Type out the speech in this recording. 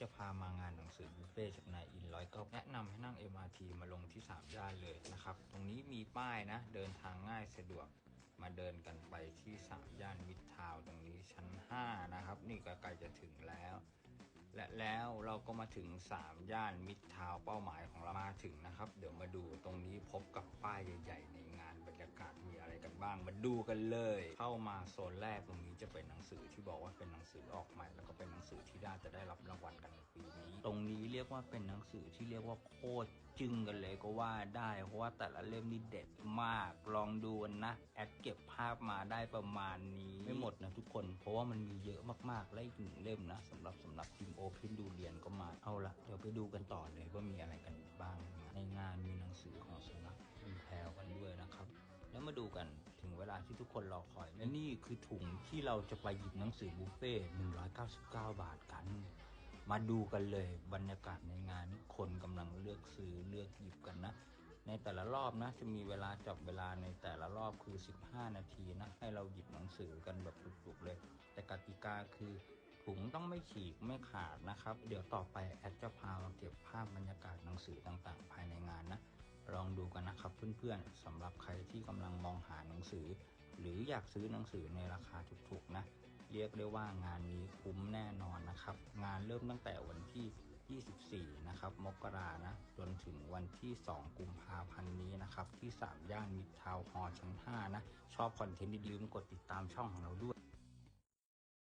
จะพามางานหนังสือบุฟเฟ่จากนายอินร้อยก็แนะนำให้นั่ง MRT มาลงที่3ย่านเลยนะครับ ตรงนี้มีป้ายนะ เดินทางง่ายสะดวกมาเดินกันไปที่3ย่านมิตรทาวตรงนี้ชั้น 5 นะครับ นี่ก็ใกล้จะถึงแล้ว และแล้วเราก็มาถึง 3 ย่านมิตรทาวเป้าหมายของเรามาถึงนะครับ เดี๋ยวมาดูตรงนี้พบกับป้ายใหญ่ๆ ในงานบรรยากาศมีอะไรกันบ้าง มาดูกันเลย เข้ามาโซนแรกตรงนี้จะเป็นหนังสือที่บอกว่าเป็นหนังสือออกใหม่แล้ว สือที่น่าจะได้รับรางวัลกันในปีนี้ ตรงนี้เรียกว่าเป็นหนังสือที่เรียกว่าโคตรจึงกันเลยก็ว่าได้เพราะว่าแต่ละเล่มนี่เด็ดมาก ลองดูกันนะ แอดเก็บภาพมาได้ประมาณนี้ ไม่หมดนะทุกคน เพราะว่ามันมีเยอะมากๆ และอีกหนึ่งเล่มนะสำหรับสำหรับทีมโอเพนดูเรียนก็มาเอาละเดี๋ยวไปดูกันต่อเลยว่ามีอะไรกันบ้าง ในงานมีหนังสือของสำนักพิมพ์แพรวกันด้วยนะครับ แล้วมาดูกันาที่ทุกคนรอคอยและนี่คือถุงที่เราจะไปหยิบหนังสือบุฟเฟ่199 บาทกัน มาดูกันเลยบรรยากาศในงานนี่คนกำลังเลือกซื้อเลือกหยิบกันนะ ในแต่ละรอบนะ จะมีเวลาจับเวลาในแต่ละรอบคือ 15 นาทีนะ ให้เราหยิบหนังสือกันแบบจุกๆเลย แต่กติกาคือถุงต้องไม่ฉีกไม่ขาดนะครับ เดี๋ยวต่อไปแอดจะพามาเก็บ เพื่อนๆสำหรับใครที่กำลังมองหาหนังสือ หรืออยากซื้อหนังสือในราคาถูกๆนะ เรียกได้ว่างานนี้คุ้มแน่นอนนะครับ งานเริ่มตั้งแต่วันที่ 24 นะครับ มกรานะ จนถึงวันที่ 2 กุมภาพันธ์นี้นะครับ ที่ 3 ย่านมิตรทาวน์ฮอลล์ชั้น 5 นะ ชอบคอนเทนต์ดีๆอย่าลืมกดติดตามช่องของเราด้วย